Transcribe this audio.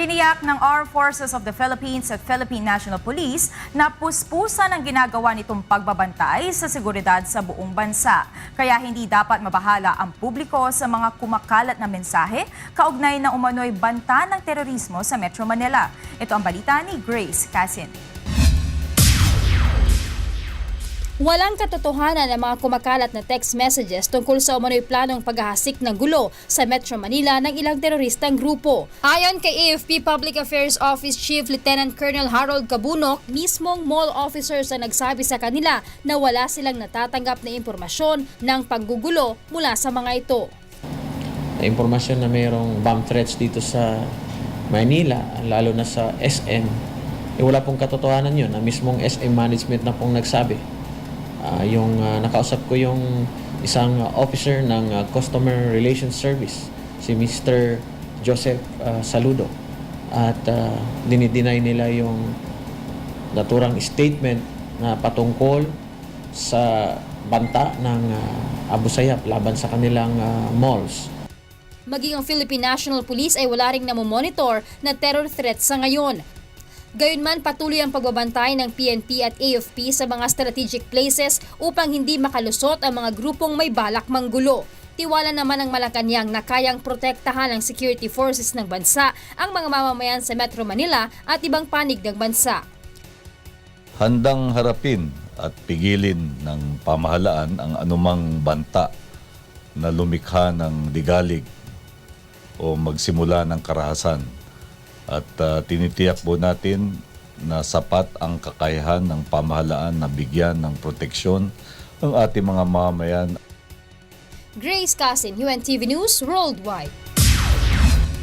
Tiniyak ng Armed Forces of the Philippines at Philippine National Police na puspusan ang ginagawa nitong pagbabantay sa seguridad sa buong bansa. Kaya hindi dapat mabahala ang publiko sa mga kumakalat na mensahe kaugnay na umano'y banta ng terorismo sa Metro Manila. Ito ang balita ni Grace Casin. Walang katotohanan ang mga kumakalat na text messages tungkol sa umano'y planong paghahasik ng gulo sa Metro Manila ng ilang teroristang grupo. Ayon kay AFP Public Affairs Office Chief Lieutenant Colonel Harold Cabunok, mismong mall officers ang nagsabi sa kanila na wala silang natatanggap na impormasyon ng panggugulo mula sa mga ito. na impormasyon na mayroong bomb threats dito sa Manila, lalo na sa SM, eh wala pong katotohanan yun. Ang mismong SM management na pong nagsabi. Ah, yung ah, nakausap ko yung isang ah, officer ng ah, Customer Relations Service, si Mr. Joseph ah, Saludo. At uh, dinideny nila yung naturang statement na patungkol sa banta ng ah, Abu Sayyaf laban sa kanilang ah, malls. Maging ang Philippine National Police ay wala ring namomonitor na terror threat sa ngayon. Gayunman patuloy ang pagbabantay ng PNP at AFP sa mga strategic places upang hindi makalusot ang mga grupong may balak manggulo. Tiwala naman ng Malacanang na kayang protektahan ng security forces ng bansa ang mga mamamayan sa Metro Manila at ibang panig ng bansa. handang harapin at pigilin ng pamahalaan ang anumang banta na lumikha ng digalig o magsimula ng karahasan. At ah, tinitiyak po natin na sapat ang kakayahan ng pamahalaan na bigyan ng proteksyon ang ating mga mamamayan Grace Casin, UNTV News Worldwide.